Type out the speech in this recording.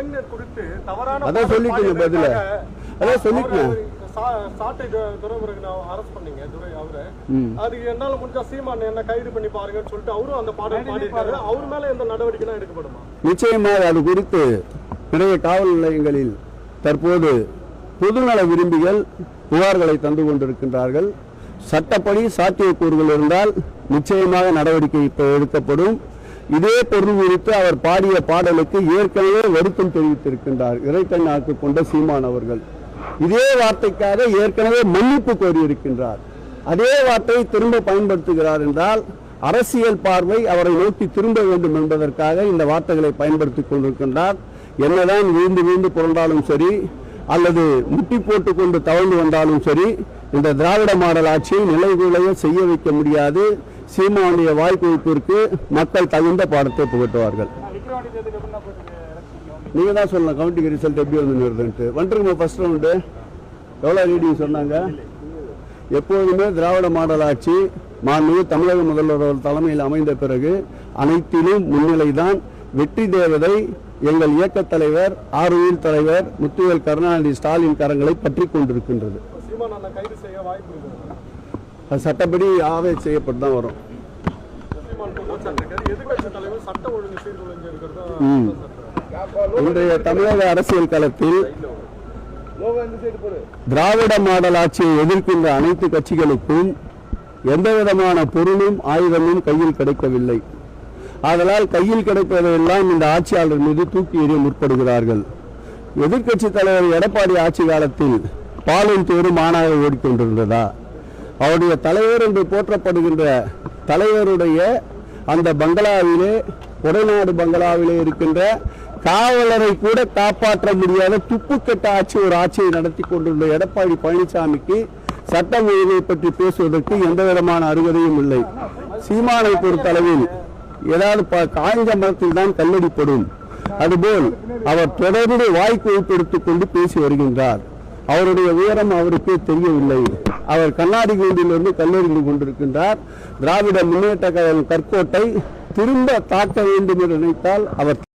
கலைஞர் குறித்து தவறான அதான் சொல்லிட்டீங்க பதில. அதான் சொல்லிட்டேன். அவரை சா- சாட்டை து- துரைமுருகனை அரெஸ்ட் பண்ணீங்க துரை அவரை. ம். அதுக்கு என்னால முடிஞ்சா சீமான் என்ன கைது பண்ணி பாருங்கன்னு சொல்லிட்டு அவரும் அந்த பாடல் பாடியிருக்காரு. அவர் மேல எந்த நடவடிக்கை எடுக்கப்படுமா? நிச்சயமாக அது குறித்து நிறைய காவல் நிலையங்களில் தற்போது பொதுநல விரும்பிகள் புகார்களை தந்து கொண்டிருக்கின்றார்கள். சட்டப்படி சாத்தியக்கூறுகள் இருந்தால் நிச்சயமாக நடவடிக்கை இப்போ எடுக்கப்படும். இதே பொருள் குறித்து அவர் பாடிய பாடலுக்கு ஏற்கனவே வருத்தம் தெரிவித்திருக்கின்றார். இறைக்கண்ணாக்கு கொண்ட சீமான் அவர்கள். இதே வார்த்தைக்காக ஏற்கனவே மன்னிப்பு கோரியிருக்கின்றார். அதே வார்த்தையை திரும்ப பயன்படுத்துகிறார் என்றால் அரசியல் பார்வை அவரை நோக்கி திரும்ப வேண்டும் என்பதற்காக இந்த வார்த்தைகளை பயன்படுத்திக் கொண்டிருக்கின்றார். என்னதான் வீழ்ந்து வீழ்ந்து புரண்டாலும் சரி அல்லது முட்டி போட்டு கொண்டு தவழ்ந்து வந்தாலும் சரி இந்த திராவிட மாடல் ஆட்சியை நிலைகுலைய செய்ய வைக்க முடியாது. சீமானுடைய வாய்ப்புக்கு மக்கள் தகுந்த பாடத்தை புகட்டுவார்கள். நீங்க தான் சொல்லலாம் கவுண்டிங் ரிசல்ட் எப்படி வந்து வருதுன்ட்டு வந்துருக்குமா ஃபர்ஸ்ட் ரவுண்டு எவ்வளோ ரீடிங் சொன்னாங்க? எப்போதுமே திராவிட மாடல் ஆட்சி மாண்பு தமிழக முதல்வர் தலைமையில் அமைந்த பிறகு அனைத்திலும் முன்னிலைதான் வெற்றி தேவதை எங்கள் இயக்க தலைவர் ஆர்வீல் தலைவர் முத்துவேல் கருணாநிதி ஸ்டாலின் கரங்களை பற்றி கொண்டிருக்கின்றது சீமான் அண்ணன் கைது செய்ய வாய்ப்பு இருக்கு அது சட்டப்படி ஆவே செய்யப்பட்டு தான் வரும். ம். இன்றைய தமிழக அரசியல் களத்தில் திராவிட மாடல் ஆட்சியை எதிர்க்கின்ற அனைத்து கட்சிகளுக்கும் எந்த விதமான பொருளும் ஆயுதமும் கையில் கிடைக்கவில்லை. ஆதலால் கையில் கிடைப்பதையெல்லாம் இந்த ஆட்சியாளர் மீது தூக்கி எறிய முற்படுகிறார்கள். எதிர்க்கட்சி தலைவர் எடப்பாடி ஆட்சி காலத்தில் பாலும் தேரும் ஆணாக ஓடிக்கொண்டிருந்ததா? அவருடைய தலைவர் என்று போற்றப்படுகின்ற தலைவருடைய அந்த பங்களாவிலே உடைநாடு பங்களாவிலே இருக்கின்ற காவலரை கூட காப்பாற்ற முடியாத துப்புக்கட்ட ஆட்சி ஒரு ஆட்சியை நடத்தி கொண்டுள்ள எடப்பாடி பழனிசாமிக்கு சட்டம் ஒழுங்கை பற்றி பேசுவதற்கு எந்த விதமான அருகதையும் இல்லை. சீமானை பொறுத்தளவில் ஏதாவது ப- காய்ந்த மரத்தில் தான் கல்லடிப்படும் அதுபோல் அவர் தொடர்ந்து வாய்ப்பு எடுத்துக் கொண்டு பேசி வருகின்றார். அவருடைய உயரம் அவருக்கே தெரியவில்லை. அவர் கண்ணாடி கூண்டிலிருந்து கல்லெறிந்து கொண்டிருக்கின்றார். திராவிட முன்னேற்ற கழகம் கற்கோட்டை திரும்ப தாக்க வேண்டும் என்று நினைத்தால் அவர்